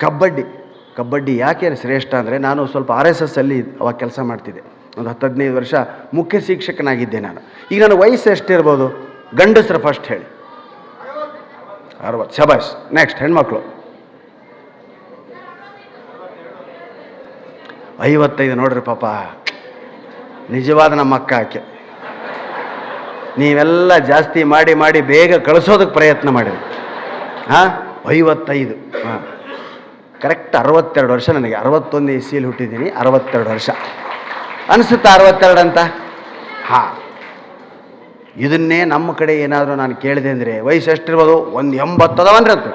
ಕಬಡ್ಡಿ ಕಬಡ್ಡಿ ಯಾಕೆ ಶ್ರೇಷ್ಠ ಅಂದರೆ ನಾನು ಸ್ವಲ್ಪ ಆರ್ ಎಸ್ ಎಸ್ಸಲ್ಲಿ ಅವಾಗ ಕೆಲಸ ಮಾಡ್ತಿದ್ದೆ. ಒಂದು ಹತ್ತು ಹದಿನೈದು ವರ್ಷ ಮುಖ್ಯ ಶಿಕ್ಷಕನಾಗಿದ್ದೆ ನಾನು. ಈಗ ನನ್ನ ವಯಸ್ಸು ಎಷ್ಟಿರ್ಬೋದು? ಗಂಡಸ್ರ ಫಸ್ಟ್ ಹೇಳಿ. ಅರವತ್ತು. ಶಬಾಷ್ ನೆಕ್ಸ್ಟ್ ಹೆಣ್ಮಕ್ಳು. ಐವತ್ತೈದು ನೋಡ್ರಿ ಪಾಪ. ನಿಜವಾದ ನಮ್ಮ ಅಕ್ಕ ಆಕೆ. ನೀವೆಲ್ಲ ಜಾಸ್ತಿ ಮಾಡಿ ಮಾಡಿ ಬೇಗ ಕಳಿಸೋದಕ್ಕೆ ಪ್ರಯತ್ನ ಮಾಡಿರಿ. ಹಾಂ? ಐವತ್ತೈದು. ಹಾಂ. ಕರೆಕ್ಟ್ ಅರವತ್ತೆರಡು ವರ್ಷ ನನಗೆ. ಅರವತ್ತೊಂದು ಇಸಿಯಲ್ಲಿ ಹುಟ್ಟಿದ್ದೀನಿ, ಅರವತ್ತೆರಡು ವರ್ಷ. ಅನಿಸುತ್ತಾ ಅರವತ್ತೆರಡು ಅಂತ? ಹಾಂ. ಇದನ್ನೇ ನಮ್ಮ ಕಡೆ ಏನಾದರೂ ನಾನು ಕೇಳಿದೆ ಅಂದರೆ ವಯಸ್ಸು ಎಷ್ಟಿರ್ಬೋದು? ಒಂದು ಎಂಬತ್ತದವನ್ರಿ ಅಂತ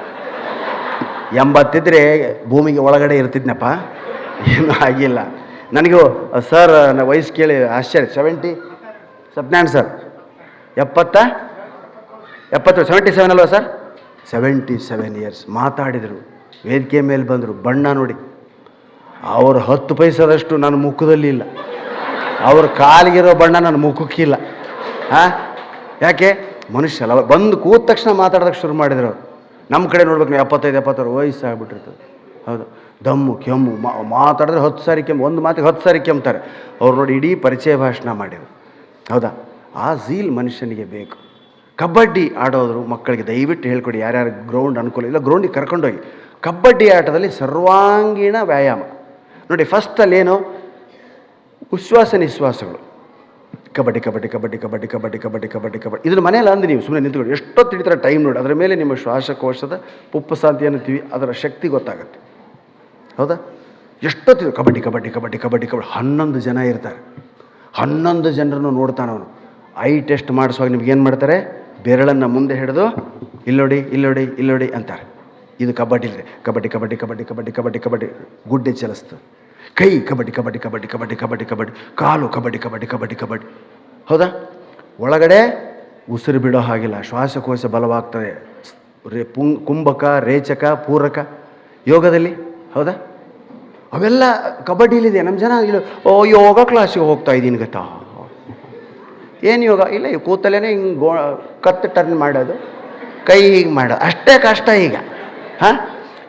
ಎಂಬತ್ತಿದ್ರೆ ಭೂಮಿಗೆ ಒಳಗಡೆ ಇರ್ತಿದ್ನಪ್ಪ. ಏನು ಆಗಿಲ್ಲ. ನನಗೂ, ಸರ್, ನನ್ನ ವಯಸ್ಸು ಕೇಳಿ ಆಶ್ಚರ್ಯ. Seventy Satyanarayana sir. ಎಪ್ಪತ್ತ? ಎಪ್ಪತ್ತು ಸೆವೆಂಟಿ ಸೆವೆನ್ ಅಲ್ವಾ ಸರ್? ಸೆವೆಂಟಿ ಸೆವೆನ್ ಇಯರ್ಸ್ ಮಾತಾಡಿದರು. ವೇದಿಕೆ ಮೇಲೆ ಬಂದರು, ಬಣ್ಣ ನೋಡಿ. ಅವರು ಹತ್ತು ಪೈಸದಷ್ಟು ನನ್ನ ಮುಖದಲ್ಲಿ ಇಲ್ಲ. ಅವ್ರ ಕಾಲಿಗಿರೋ ಬಣ್ಣ ನನ್ನ ಮುಖಕ್ಕಿಲ್ಲ ಹಾಂ? ಯಾಕೆ? ಮನುಷ್ಯ ಅಲ್ಲ, ಬಂದು ಕೂದ ತಕ್ಷಣ ಮಾತಾಡೋದಕ್ಕೆ ಶುರು ಮಾಡಿದ್ರು ಅವರು. ನಮ್ಮ ಕಡೆ ನೋಡ್ಬೇಕು ನೀವು ಎಪ್ಪತ್ತೈದು, ಎಪ್ಪತ್ತಾರು ವಯಸ್ಸು ಆಗ್ಬಿಟ್ಟಿರ್ತದೆ. ಹೌದು. ದಮ್ಮು, ಕೆಮ್ಮು ಮಾತಾಡಿದ್ರೆ ಹತ್ತು ಸಾರಿ ಕೆಮ್ಮು, ಒಂದು ಮಾತಿಗೆ ಹತ್ತು ಸಾರಿ ಕೆಮ್ತಾರೆ. ಅವ್ರು ನೋಡಿ ಇಡೀ ಪರಿಚಯ ಭಾಷಣ ಮಾಡಿದರು. ಹೌದಾ? ಆ ಝೀಲ್ ಮನುಷ್ಯನಿಗೆ ಬೇಕು. ಕಬಡ್ಡಿ ಆಡೋದ್ರು ಮಕ್ಕಳಿಗೆ, ದಯವಿಟ್ಟು ಹೇಳ್ಕೊಡಿ. ಯಾರ್ಯಾರು ಗ್ರೌಂಡ್ ಅನುಕೂಲ ಇಲ್ಲ ಗ್ರೌಂಡಿಗೆ ಕರ್ಕೊಂಡೋಗಿ. ಕಬಡ್ಡಿ ಆಟದಲ್ಲಿ ಸರ್ವಾಂಗೀಣ ವ್ಯಾಯಾಮ ನೋಡಿ ಫಸ್ಟಲ್ಲಿ ಏನು ಉಶ್ವಾಸ ನಿಶ್ವಾಸಗಳು ಕಬಡ್ಡಿ ಕಬಡ್ಡಿ ಕಬಡ್ಡಿ ಕಬಡ್ಡಿ ಕಬಡ್ಡಿ ಕಬಡ್ಡಿ ಕಬಡ್ಡಿ ಕಬಡ್ಡಿ ಇದನ್ನು ಮನೇಲಿ ಅಂದ್ರೆ ನೀವು ಸುಮ್ಮನೆ ನಿಂತ್ಕೊಂಡು ಎಷ್ಟೊತ್ತು ಹಿಡಿತಾರೆ ಟೈಮ್ ನೋಡಿ ಅದರ ಮೇಲೆ ನಿಮ್ಮ ಶ್ವಾಸಕೋಶದ ಪುಪ್ಪಸಾಂತಿ ತಿವಿ ಅದರ ಶಕ್ತಿ ಗೊತ್ತಾಗುತ್ತೆ ಹೌದಾ ಎಷ್ಟೊತ್ತಿದೆ ಕಬಡ್ಡಿ ಕಬಡ್ಡಿ ಕಬಡ್ಡಿ ಕಬಡ್ಡಿ ಕಬಡ್ಡಿ ಹನ್ನೊಂದು ಜನ ಇರ್ತಾರೆ ಹನ್ನೊಂದು ಜನರನ್ನು ನೋಡ್ತಾನೆ ಅವನು ಐ ಟೆಸ್ಟ್ ಮಾಡಿಸುವಾಗ ನಿಮ್ಗೆ ಏನು ಮಾಡ್ತಾರೆ ಬೆರಳನ್ನು ಮುಂದೆ ಹಿಡಿದು ಇಲ್ಲೋಡಿ ಇಲ್ಲೋಡಿ ಇಲ್ಲೋಡಿ ಅಂತಾರೆ ಇದು ಕಬಡ್ಡಿ ಕಬಡ್ಡಿ ಕಬಡ್ಡಿ ಕಬಡ್ಡಿ ಕಬಡ್ಡಿ ಕಬಡ್ಡಿ ಕಬಡ್ಡಿ ಗುಡ್ಡೆ ಚಲಿಸ್ತು ಕೈ ಕಬಡ್ಡಿ ಕಬಡ್ಡಿ ಕಬಡ್ಡಿ ಕಬಡ್ಡಿ ಕಬಡ್ಡಿ ಕಬಡ್ಡಿ ಕಾಲು ಕಬಡ್ಡಿ ಕಬಡ್ಡಿ ಕಬಡ್ಡಿ ಕಬಡ್ಡಿ ಹೌದಾ ಒಳಗಡೆ ಉಸಿರು ಬಿಡೋ ಹಾಗಿಲ್ಲ ಶ್ವಾಸಕೋಶ ಬಲವಾಗ್ತದೆ ರೇ ಪುಂ ಕುಂಭಕ ರೇಚಕ ಪೂರಕ ಯೋಗದಲ್ಲಿ ಹೌದಾ ಅವೆಲ್ಲ ಕಬಡ್ಡಿಲಿದೆ ನಮ್ಮ ಜನ ಓ ಯೋಗ ಕ್ಲಾಸಿಗೆ ಹೋಗ್ತಾ ಇದ್ದೀನಿ ಗೊತ್ತಾ ಏನು ಯೋಗ ಇಲ್ಲ ಕೂತಲೇ ಹಿಂಗೆ ಗೋ ಕತ್ತು ಟರ್ನ್ ಮಾಡೋದು ಕೈ ಹೀಗೆ ಮಾಡೋದು ಅಷ್ಟೇ ಕಷ್ಟ ಈಗ ಹಾಂ?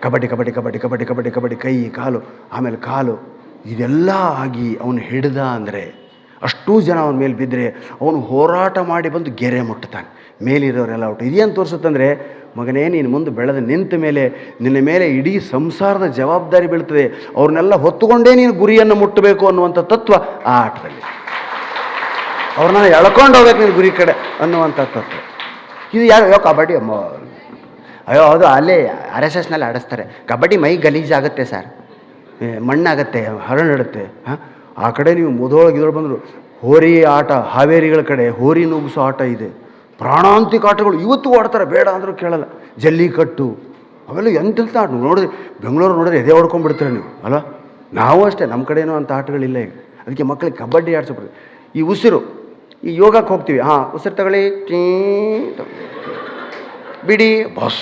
ಕಬಡ್ಡಿ ಕಬಡ್ಡಿ ಕಬಡ್ಡಿ ಕಬಡ್ಡಿ ಕಬಡ್ಡಿ ಕಬಡ್ಡಿ, ಕೈ, ಕಾಲು, ಆಮೇಲೆ ಕಾಲು. ಇದೆಲ್ಲ ಆಗಿ ಅವನು ಹಿಡ್ದ ಅಂದರೆ ಅಷ್ಟೂ ಜನ ಅವನ ಮೇಲೆ ಬಿದ್ದರೆ ಅವನು ಹೋರಾಟ ಮಾಡಿ ಬಂದು ಗೆರೆ ಮುಟ್ತಾನೆ. ಮೇಲಿರೋರೆಲ್ಲ ಔಟ್ ಇದೇನು ತೋರಿಸುತ್ತಂದರೆ, ಮಗನೇ, ನೀನು ಮುಂದೆ ಬೆಳೆದು ನಿಂತ ಮೇಲೆ ನಿನ್ನ ಮೇಲೆ ಇಡೀ ಸಂಸಾರದ ಜವಾಬ್ದಾರಿ ಬೀಳ್ತದೆ. ಅವ್ರನ್ನೆಲ್ಲ ಹೊತ್ತುಕೊಂಡೇ ನೀನು ಗುರಿಯನ್ನು ಮುಟ್ಟಬೇಕು ಅನ್ನುವಂಥ ತತ್ವ ಆ ಆಟದಲ್ಲಿ. ಅವ್ರನ್ನ ಎಳ್ಕೊಂಡು ಹೋಗ್ಬೇಕು ನೀನು ಗುರಿ ಕಡೆ ಅನ್ನುವಂಥ ತತ್ವ. ಇದು ಯಾರು? ಯಾವ ಕಬಡ್ಡಿ ಅಯ್ಯೋ ಅದು ಅಲ್ಲೇ ಆರ್ ಎಸ್ ಎಸ್ನಲ್ಲಿ ಆಡಿಸ್ತಾರೆ. ಕಬಡ್ಡಿ ಮೈ ಗಲೀಜಾಗುತ್ತೆ ಸರ್ ಮಣ್ಣಾಗತ್ತೆ ಹರಡಿಡುತ್ತೆ ಹಾಂ? ಆ ಕಡೆ ನೀವು ಮುದೋಳಗೆ ಇದ್ರೊಳಗೆ ಬಂದರು, ಹೋರಿ ಆಟ, ಹಾವೇರಿಗಳ ಕಡೆ ಹೋರಿ ನುಗ್ಗಿಸೋ ಆಟ ಇದೆ. ಪ್ರಾಣಾಂತಿಕ ಆಟಗಳು ಇವತ್ತು ಆಡ್ತಾರೆ, ಬೇಡ ಅಂದರೂ ಕೇಳಲ್ಲ. ಜಲ್ಲಿಕಟ್ಟು, ಅವೆಲ್ಲ ಎಂತೆಂಥ ಆಟ? ನೋಡಿದ್ರೆ, ಬೆಂಗಳೂರು ನೋಡಿದ್ರೆ ಎದೆ ಹೊಡ್ಕೊಂಡ್ಬಿಡ್ತೀರ ನೀವು, ಅಲ್ಲ? ನಾವು ಅಷ್ಟೇ, ನಮ್ಮ ಕಡೆನೂ ಅಂಥ ಆಟಗಳಿಲ್ಲ ಈಗ. ಅದಕ್ಕೆ ಮಕ್ಕಳಿಗೆ ಕಬಡ್ಡಿ ಆಡಿಸ್ಬಿಡ್ತೀವಿ ಈ ಉಸಿರು, ಈ ಯೋಗಕ್ಕೆ ಹೋಗ್ತೀವಿ. ಹಾಂ, ಉಸಿರು ತಗೊಳ್ಳಿ. ಟೀ. ಬಿಡಿ ಬಸ್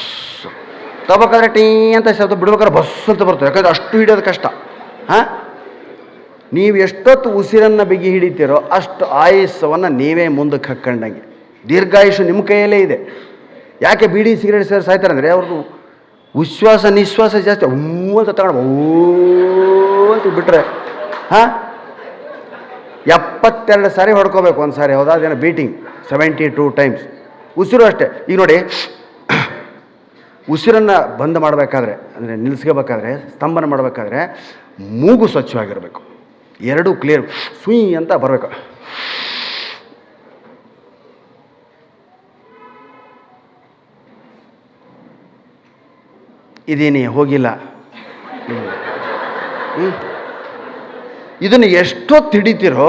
ತಗೋಬೇಕಾದ್ರೆ ಟೀ ಅಂತ ಶಬ್ದ ಬಿಡ್ಬೇಕಾದ್ರೆ ಬಸ್ ಅಂತ ಬರ್ತದೆ. ಯಾಕಂದ್ರೆ ಅಷ್ಟು ಹಿಡಿಯೋದು ಕಷ್ಟ. ಹಾಂ? ನೀವು ಎಷ್ಟೊತ್ತು ಉಸಿರನ್ನು ಬಿಗಿ ಹಿಡಿತೀರೋ ಅಷ್ಟು ಆಯುಸ್ಸವನ್ನು ನೀವೇ ಮುಂದಕ್ಕೆ ಹಾಕ್ಕೊಂಡಂಗೆ. ದೀರ್ಘಾಯುಷು ನಿಮ್ಮ ಕೈಯಲ್ಲೇ ಇದೆ. ಯಾಕೆ ಬಿಡಿ ಸಿಗರೇಟ್ ಸೇರಿ ಸಾಯ್ತಾರೆ ಅಂದರೆ ಅವ್ರದ್ದು ವಿಶ್ವಾಸ ನಿಶ್ವಾಸ ಜಾಸ್ತಿ. ಹೂ ಅಂತ ತಗೊಂಡು ಓ ಅಂತ ಬಿಟ್ಟರೆ ಹಾಂ? ಎಪ್ಪತ್ತೆರಡು ಸಾರಿ ಹೊಡ್ಕೋಬೇಕು ಒಂದು ಸಾರಿ ಹೌದಾ? ಅದೇನೋ ಬೀಟಿಂಗ್ ಸೆವೆಂಟಿ ಟೂ ಟೈಮ್ಸ್ ಉಸಿರು ಅಷ್ಟೇ. ಈಗ ನೋಡಿ ಉಸಿರನ್ನು ಬಂದ್ ಮಾಡಬೇಕಾದ್ರೆ, ಅಂದರೆ ನಿಲ್ಲಿಸ್ಕೋಬೇಕಾದ್ರೆ ಸ್ತಂಭನ ಮಾಡಬೇಕಾದ್ರೆ ಮೂಗು ಸ್ವಚ್ಛವಾಗಿರಬೇಕು. ಎರಡೂ ಕ್ಲಿಯರ್ ಸುಯಿ ಅಂತ ಬರಬೇಕು. ಇದೇನಿ ಹೋಗಿಲ್ಲ. ಇದನ್ನು ಎಷ್ಟೊತ್ತು ಹಿಡಿತೀರೋ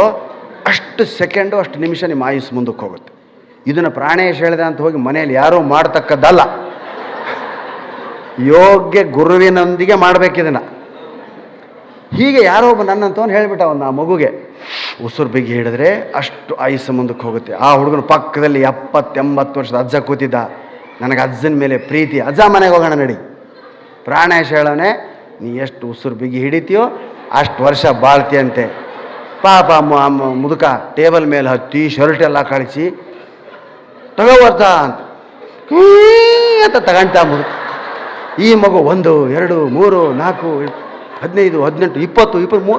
ಅಷ್ಟು ಸೆಕೆಂಡು, ಅಷ್ಟು ನಿಮಿಷ ನಿಮ್ಮ ಆಯುಸ್ ಮುಂದಕ್ಕೆ ಹೋಗುತ್ತೆ. ಇದನ್ನು ಪ್ರಾಣೇಶ್ ಹೇಳಿದೆ ಅಂತ ಹೋಗಿ ಮನೆಯಲ್ಲಿ ಯಾರೂ ಮಾಡ್ತಕ್ಕದ್ದಲ್ಲ. ಯೋಗ್ಯ ಗುರುವಿನೊಂದಿಗೆ ಮಾಡಬೇಕಿದನ್ನು ಹೀಗೆ ಯಾರೋ ಒಬ್ಬ ನನ್ನಂತವನು ಹೇಳಿಬಿಟ್ಟ ಒಂದು ಆ ಮಗುಗೆ, ಉಸಿರು ಬಿಗಿ ಹಿಡಿದ್ರೆ ಅಷ್ಟು ಆಯುಸ್ಸು ಮುಂದಕ್ಕೆ ಹೋಗುತ್ತೆ. ಆ ಹುಡುಗನ ಪಕ್ಕದಲ್ಲಿ ಎಪ್ಪತ್ತೆಂಬತ್ತು ವರ್ಷದ ಅಜ್ಜ ಕೂತಿದ್ದ. ನನಗೆ ಅಜ್ಜನ ಮೇಲೆ ಪ್ರೀತಿ. ಅಜ್ಜ ಮನೆಗೆ ಹೋಗೋಣ ನಡಿ. ಪ್ರಾಣೇಶ ಹೇಳೋನೆ, ನೀ ಎಷ್ಟು ಉಸಿರು ಬಿಗಿ ಹಿಡಿತೀಯೋ ಅಷ್ಟು ವರ್ಷ ಬಾಳ್ತಿಯಂತೆ. ಪಾಪ ಮುದುಕ ಟೇಬಲ್ ಮೇಲೆ ಹತ್ತಿ ಶರ್ಟ್ ಎಲ್ಲ ಕಳಿಸಿ ತಗೋವರ್ತ ಅಂತ. ಅಂತ ತಗೊಂತ ಮುದುಕ. ಈ ಮಗು ಒಂದು, ಎರಡು, ಮೂರು, ನಾಲ್ಕು, ಹದಿನೈದು, ಹದಿನೆಂಟು, ಇಪ್ಪತ್ತು ಇಪ್ಪತ್ತು ಮೂ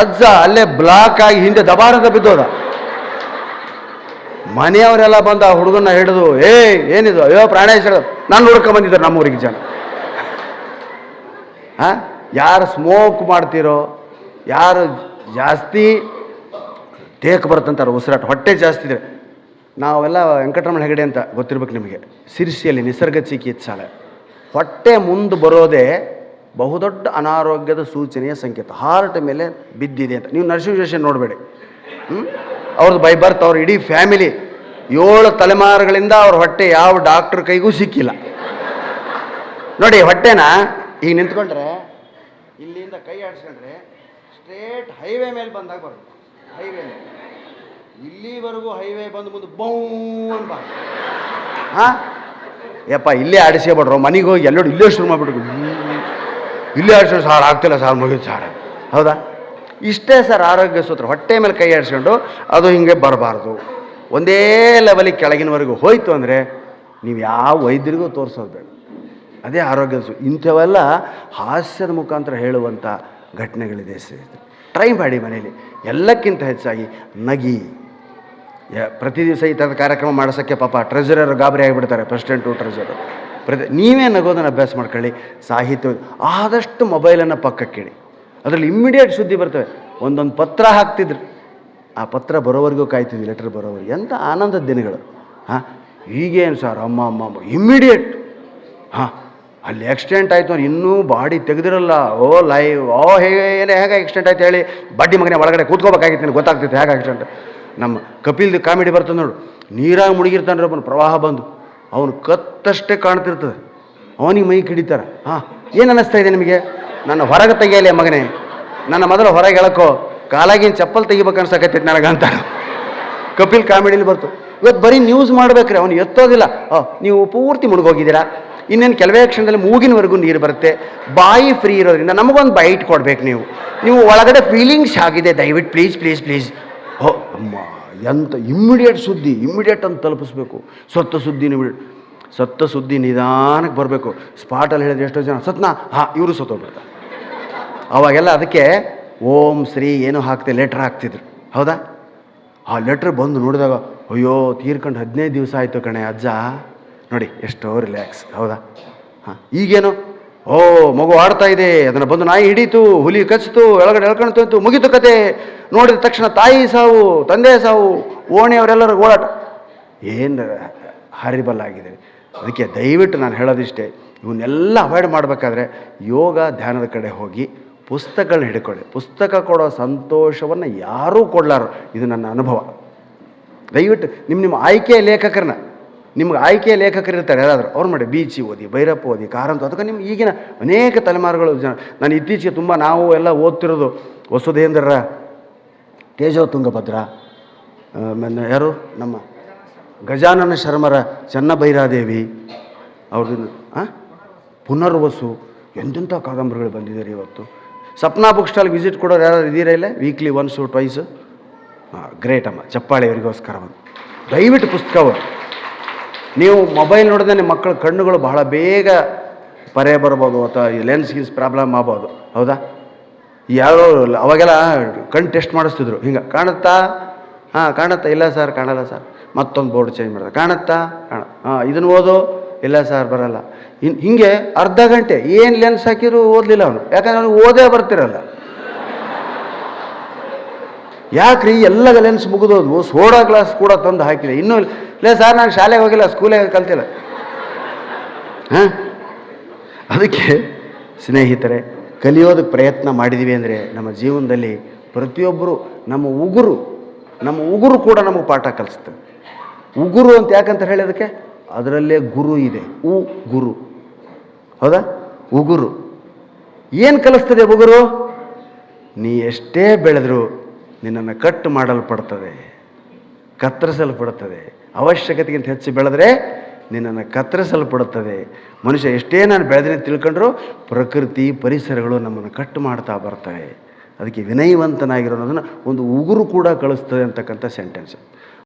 ಅಜ್ಜ ಅಲ್ಲೇ ಬ್ಲಾಕ್ ಆಗಿ ಹಿಂದೆ ದಬಾರದ ಬಿದ್ದೋದ. ಮನೆಯವರೆಲ್ಲ ಬಂದ ಆ ಹುಡುಗನ ಹಿಡಿದು, ಏ, ಏನಿದು? ಅಯ್ಯೋ ಪ್ರಾಣೇಶ್ ನಾನು ನೋಡ್ಕೊಂಡ್ ಬಂದಿದ್ದಾರೆ ನಮ್ಮೂರಿಗೆ ಜನ. ಹಾಂ ಯಾರು ಸ್ಮೋಕ್ ಮಾಡ್ತೀರೋ, ಯಾರು ಜಾಸ್ತಿ ಟೇಕ್ ಬರುತ್ತಂತಾರೆ, ಉಸಿರಾಟ ಹೊಟ್ಟೆ ಜಾಸ್ತಿ ಇದೆ. ನಾವೆಲ್ಲ ವೆಂಕಟರಮಣ ಹೆಗಡೆ ಅಂತ ಗೊತ್ತಿರ್ಬೇಕು ನಿಮಗೆ. ಸಿರಿಸಿಯಲ್ಲಿ ನಿಸರ್ಗ ಚಿಕಿತ್ಸಾಲಯ ಹೊಟ್ಟೆ ಮುಂದೆ ಬರೋದೇ ಬಹುದೊಡ್ಡ ಅನಾರೋಗ್ಯದ ಸೂಚನೆಯ ಸಂಕೇತ. ಹಾರ್ಟ್ ಮೇಲೆ ಬಿದ್ದಿದೆ ಅಂತ. ನೀವು ನರ್ಸಿಂಗ್ ನೋಡಬೇಡಿ. ಅವ್ರದ್ದು ಬೈ ಬರ್ತ್ ಅವ್ರ ಇಡೀ ಫ್ಯಾಮಿಲಿ ಏಳು ತಲೆಮಾರುಗಳಿಂದ ಅವ್ರ ಹೊಟ್ಟೆ ಯಾವ ಡಾಕ್ಟ್ರ್ ಕೈಗೂ ಸಿಕ್ಕಿಲ್ಲ. ನೋಡಿ, ಹೊಟ್ಟೆನ ಈಗ ನಿಂತ್ಕೊಂಡ್ರೆ, ಇಲ್ಲಿಂದ ಕೈ ಆಡಿಸ್ಕೊಂಡ್ರೆ ಸ್ಟ್ರೇಟ್ ಹೈವೇ ಮೇಲೆ ಬಂದಾಗ ಬರುತ್ತೆ. ಹೈವೇ ಮೇಲೆ. ಇಲ್ಲಿವರೆಗೂ ಹೈವೇ ಬಂದು ಮುಂದೆ ಬೌ ಅಂತ ಹಾಂ? ಯಪ್ಪ, ಇಲ್ಲೇ ಆಡಿಸ್ಕೊಬಿಡ್ರು ಮನೆಗೆ ಹೋಗಿ ಎಲ್ಲರೂ ಇಲ್ಲೇ ಶುರು ಮಾಡಿಬಿಟ್ರು. ಇಲ್ಲೇ ಆಡಿಸೋ ಸಾರ್ ಆಗ್ತಿಲ್ಲ ಸಾರ್ ಮುಗಿದು ಸಾರ್. ಹೌದಾ? ಇಷ್ಟೇ ಸರ್ ಆರೋಗ್ಯ ಸೂತ್ರ. ಹೊಟ್ಟೆ ಮೇಲೆ ಕೈ ಆಡಿಸ್ಕೊಂಡು ಅದು ಹಿಂಗೆ ಬರಬಾರ್ದು. ಒಂದೇ ಲೆವೆಲಿಗೆ ಕೆಳಗಿನವರೆಗೂ ಹೋಯ್ತು ಅಂದರೆ ನೀವು ಯಾವ ವೈದ್ಯರಿಗೂ ತೋರಿಸೋದು ಬೇಡ. ಅದೇ ಆರೋಗ್ಯದ ಸು ಇಂಥವೆಲ್ಲ ಹಾಸ್ಯದ ಮುಖಾಂತರ ಹೇಳುವಂಥ ಘಟನೆಗಳಿದೆ ಸ್ನೇಹಿತರೆ. ಟ್ರೈ ಮಾಡಿ ಮನೇಲಿ ಎಲ್ಲಕ್ಕಿಂತ ಹೆಚ್ಚಾಗಿ ನಗಿ. ಪ್ರತಿ ದಿವಸ ಈ ಥರದ ಕಾರ್ಯಕ್ರಮ ಮಾಡಿಸೋಕ್ಕೆ ಪಾಪ ಟ್ರೆಜರರ್ ಗಾಬರಿ ಆಗಿಬಿಡ್ತಾರೆ ಪ್ರೆಸಿಡೆಂಟು ಟ್ರೆಜರರ್ ಪ್ರತಿ, ನೀವೇ ನಗೋದನ್ನು ಅಭ್ಯಾಸ ಮಾಡ್ಕೊಳ್ಳಿ, ಸಾಹಿತ್ಯ ಆದಷ್ಟು ಮೊಬೈಲನ್ನು ಪಕ್ಕಕ್ಕೆ ಇಡಿ. ಅದರಲ್ಲಿ ಇಮ್ಮಿಡಿಯೇಟ್ ಸುದ್ದಿ ಬರ್ತವೆ. ಒಂದೊಂದು ಪತ್ರ ಹಾಕ್ತಿದ್ರು. ಆ ಪತ್ರ ಬರೋವರೆಗೂ ಕಾಯ್ತಿದ್ವಿ ಲೆಟರ್ ಬರೋವರೆಗೆ. ಎಂಥ ಆನಂದದ ದಿನಗಳು. ಹಾಂ, ಈಗೇನು ಸರ್ ಅಮ್ಮ ಅಮ್ಮ ಅಮ್ಮ ಇಮ್ಮಿಡಿಯೇಟ್ ಹಾಂ, ಅಲ್ಲಿ ಆಕ್ಸಿಡೆಂಟ್ ಆಯಿತು ಅಂದ್ರೆ ಇನ್ನೂ ಬಾಡಿ ತೆಗೆದಿರಲ್ಲ. ಓ ಲೈವ್ ಓ ಹೇಗೆ ಏನೇ, ಹೇಗೆ ಆಕ್ಸಿಡೆಂಟ್ ಆಯ್ತು ಹೇಳಿ. ಬಡ್ಡಿ ಮಗನೇ ಒಳಗಡೆ ಕೂತ್ಕೋಬೇಕಾಗಿತ್ತು ನನಗೆ ಗೊತ್ತಾಗ್ತಿತ್ತು ಹೇಗೆ ಆಕ್ಸಿಡೆಂಟ್ ನಮ್ಮ ಕಪಿಲ್ದು ಕಾಮಿಡಿ ಬರ್ತದೆ ನೋಡು. ನೀರಾಗಿ ಮುಳುಗಿರ್ತಾನೆ ಒಬ್ಬನು ಪ್ರವಾಹ ಬಂದು. ಅವನು ಕತ್ತಷ್ಟೇ ಕಾಣ್ತಿರ್ತದೆ. ಅವನಿಗೆ ಮೈ ಕಿಡಿತಾರೆ. ಹಾಂ, ಏನು ಅನ್ನಿಸ್ತಾ ಇದೆ ನಿಮಗೆ? ನನ್ನ ಹೊರಗೆ ತೆಗೆಯಲಿ ಮಗನೇ. ನನ್ನ ಮೊದಲು ಹೊರಗೆ ಹೇಳಕ್ಕೋ ಕಾಲಾಗಿನ ಚಪ್ಪಲ್ ತೆಗಿಬೇಕು ನನಗೆ ಅಂತ ಕಪಿಲ್ ಕಾಮಿಡಿಲಿ ಬರ್ತು. ಇವತ್ತು ಬರೀ ನ್ಯೂಸ್ ಮಾಡ್ಬೇಕ್ರಿ, ಅವನು ಎತ್ತೋದಿಲ್ಲ. ಓ ನೀವು ಪೂರ್ತಿ ಮುಳುಗೋಗಿದ್ದೀರಾ? ಇನ್ನೇನು ಕೆಲವೇ ಕ್ಷಣದಲ್ಲಿ ಮೂಗಿನವರೆಗೂ ನೀರು ಬರುತ್ತೆ. ಬಾಯಿ ಫ್ರೀ ಇರೋದ್ರಿಂದ ನಮಗೊಂದು ಬೈಟ್ ಕೊಡ್ಬೇಕು ನೀವು. ನೀವು ಒಳಗಡೆ ಫೀಲಿಂಗ್ಸ್ ಆಗಿದೆ, ದಯವಿಟ್ಟು ಪ್ಲೀಸ್ ಪ್ಲೀಸ್ ಪ್ಲೀಸ್ ಹೋ ಅಮ್ಮ ಎಂಥ ಇಮ್ಮಿಡಿಯೇಟ್ ಸುದ್ದಿ ಇಮ್ಮಿಡಿಯೇಟ್ ಅಂತ ತಲುಪಿಸ್ಬೇಕು. ಸತ್ತ ಸುದ್ದಿ ಇಮಿಡಿಯೇಟ್ ಸತ್ತ ಸುದ್ದಿ ನಿಧಾನಕ್ಕೆ ಬರಬೇಕು. ಸ್ಪಾಟಲ್ಲಿ ಹೇಳಿದ್ರೆ ಎಷ್ಟೋ ಜನ, ಸತ್ನ? ಹಾ, ಇವರು ಸತ್ತೋಗ್ಬಿಡ್ತಾರೆ ಅವಾಗೆಲ್ಲ ಅದಕ್ಕೆ ಓಂ ಶ್ರೀ ಏನು ಹಾಕ್ತೆ ಲೆಟ್ರ್ ಹಾಕ್ತಿದ್ರು. ಹೌದಾ? ಆ ಲೆಟ್ರ್ ಬಂದು ನೋಡಿದಾಗ, ಅಯ್ಯೋ, ತೀರ್ಕೊಂಡು ಹದಿನೈದು ದಿವಸ ಆಯಿತು ಕಣೆ ಅಜ್ಜ. ನೋಡಿ, ಎಷ್ಟೋ ರಿಲ್ಯಾಕ್ಸ್ ಹೌದಾ? ಹಾಂ, ಈಗೇನು? ಓ, ಮಗು ಆಡ್ತಾ ಇದೆ. ಅದನ್ನು ಬಂದು ನಾಯಿ ಹಿಡೀತು, ಹುಲಿ ಕಚ್ಚಿತು ಒಳಗಡೆ ಎಳ್ಕೊಂಡು ತಂತು, ಮುಗಿತು ಕತೆ. ನೋಡಿದ ತಕ್ಷಣ ತಾಯಿ ಸಾವು, ತಂದೆ ಸಾವು ಓಣಿಯವರೆಲ್ಲರೂ ಓಡಾಟ. ಏನು ಹರಿಬಲ್ ಆಗಿದೆ ಅದಕ್ಕೆ ದಯವಿಟ್ಟು ನಾನು ಹೇಳೋದಿಷ್ಟೇ, ಇವನ್ನೆಲ್ಲ ಅವಾಯ್ಡ್ ಮಾಡಬೇಕಾದ್ರೆ ಯೋಗ ಧ್ಯಾನದ ಕಡೆ ಹೋಗಿ ಪುಸ್ತಕಗಳನ್ನ ಹಿಡ್ಕೊಳ್ಳಿ. ಪುಸ್ತಕ ಕೊಡೋ ಸಂತೋಷವನ್ನು ಯಾರೂ ಕೊಡಲಾರು ಇದು ನನ್ನ ಅನುಭವ. ದಯವಿಟ್ಟು ನಿಮ್ಮ ನಿಮ್ಮ ಆಯ್ಕೆಯ ಲೇಖಕರನ್ನ ನಿಮ್ಗೆ ಆಯ್ಕೆ ಲೇಖಕರು ಇರ್ತಾರೆ, ಯಾರಾದರೂ ಅವ್ರು ಮಾಡಿ, ಬೀಚಿ ಓದಿ, ಭೈರಪ್ಪ ಓದಿ, ಕಾರಂತ ಅದಕ್ಕೆ ನಿಮ್ಗೆ ಈಗಿನ ಅನೇಕ ತಲೆಮಾರುಗಳು ಜನ. ನಾನು ಇತ್ತೀಚೆಗೆ ತುಂಬ ನಾವು ಎಲ್ಲ ಓದ್ತಿರೋದು ವಸುಧೇಂದ್ರರ ತೇಜೋ ತುಂಗಭದ್ರ ಯಾರು? ನಮ್ಮ ಗಜಾನನ ಶರ್ಮರ ಚನ್ನಭೈರಾದೇವಿ, ಅವ್ರದ್ದು ಹಾಂ ಪುನರ್ವಸು, ಎಂತೆಂಥ ಕಾದಂಬರಿಗಳು ಬಂದಿದ್ದಾರೆ ಇವತ್ತು. ಸಪ್ನಾ ಬುಕ್ ಸ್ಟಾಲ್ ವಿಸಿಟ್ ಕೊಡೋರು ಯಾರು ಇದ್ದೀರಾ ಇಲ್ಲ? ವೀಕ್ಲಿ ಒನ್ಸು ಟ್ವೈಸು ಹಾಂ ಗ್ರೇಟ್ ಅಮ್ಮ, ಚಪ್ಪಾಳೆ ಒಂದು ದಯವಿಟ್ಟು ಪುಸ್ತಕ ನೀವು ಮೊಬೈಲ್ ನೋಡಿದ್ರೆ ನಿಮ್ಮ ಮಕ್ಕಳ ಕಣ್ಣುಗಳು ಬಹಳ ಬೇಗ ಪರೆ ಬರ್ಬೋದು ಅಥವಾ ಈ ಲೆನ್ಸ್ ಗಿನ್ಸ್ ಪ್ರಾಬ್ಲಮ್ ಆಗ್ಬೋದು. ಹೌದಾ? ಯಾರೋ ಅವಾಗೆಲ್ಲ ಕಣ್ಣು ಟೆಸ್ಟ್ ಮಾಡಿಸ್ತಿದ್ರು. ಹಿಂಗೆ, ಕಾಣುತ್ತಾ? ಹಾಂ, ಕಾಣುತ್ತಾ? ಇಲ್ಲ ಸರ್, ಕಾಣಲ್ಲ ಸರ್. ಮತ್ತೊಂದು ಬೋರ್ಡ್ ಚೇಂಜ್ ಮಾಡಿದೆ. ಕಾಣುತ್ತಾ? ಕಾಣ, ಹಾಂ, ಇದನ್ನು ಓದು? ಇಲ್ಲ ಸರ್, ಬರಲ್ಲ. ಇನ್, ಹಿಂಗೆ ಅರ್ಧ ಗಂಟೆ, ಏನು ಲೆನ್ಸ್ ಹಾಕಿದ್ರು ಓದಲಿಲ್ಲ ಅವನು. ಯಾಕಂದ್ರೆ ಅವನು ಓದೇ ಬರ್ತಿರಲ್ಲ. ಯಾಕ್ರಿ ಎಲ್ಲ ಗಲೆನ್ಸ್ ಮುಗಿದೋದ್ವು? ಸೋಡಾ ಗ್ಲಾಸ್ ಕೂಡ ತಂದು ಹಾಕಿದೆ ಇನ್ನೂ ಇಲ್ಲ. ಸರ್, ನಾನು ಶಾಲೆಗೆ ಹೋಗಿಲ್ಲ ಸ್ಕೂಲೇ ಕಲ್ತಿಲ್ಲ. ಹಾಂ? ಅದಕ್ಕೆ ಸ್ನೇಹಿತರೆ ಕಲಿಯೋದಕ್ಕೆ ಪ್ರಯತ್ನ ಮಾಡಿದ್ದೀವಿ ಅಂದರೆ ನಮ್ಮ ಜೀವನದಲ್ಲಿ ಪ್ರತಿಯೊಬ್ಬರು ನಮ್ಮ ಉಗುರು ನಮ್ಮ ಉಗುರು ಕೂಡ ನಮಗೆ ಪಾಠ ಕಲಿಸ್ತದೆ ಉಗುರು ಅಂತ ಯಾಕಂತ ಹೇಳೋದಕ್ಕೆ? ಅದರಲ್ಲೇ ಗುರು ಇದೆ. ಉ, ಗುರು. ಹೌದಾ? ಉಗುರು. ಏನು ಕಲಿಸ್ತದೆ ಉಗುರು? ನೀ ಎಷ್ಟೇ ಬೆಳೆದರೂ ನಿನ್ನನ್ನು ಕಟ್ ಮಾಡಲ್ಪಡ್ತದೆ ಕತ್ತರಿಸಲ್ಪಡುತ್ತದೆ ಅವಶ್ಯಕತೆಗಿಂತ ಹೆಚ್ಚು ಬೆಳೆದ್ರೆ ನಿನ್ನನ್ನು ಕತ್ತರಿಸಲ್ಪಡುತ್ತದೆ ಮನುಷ್ಯ ಎಷ್ಟೇ ನಾನು ಬೆಳೆದಿನ ತಿಳ್ಕೊಂಡ್ರೂ ಪ್ರಕೃತಿ ಪರಿಸರಗಳು ನಮ್ಮನ್ನು ಕಟ್ ಮಾಡ್ತಾ ಬರ್ತವೆ. ಅದಕ್ಕೆ ವಿನಯವಂತನಾಗಿರೋದನ್ನು ಒಂದು ಉಗುರು ಕೂಡ ಕಳಿಸ್ತದೆ ಅಂತಕ್ಕಂಥ ಸೆಂಟೆನ್ಸ್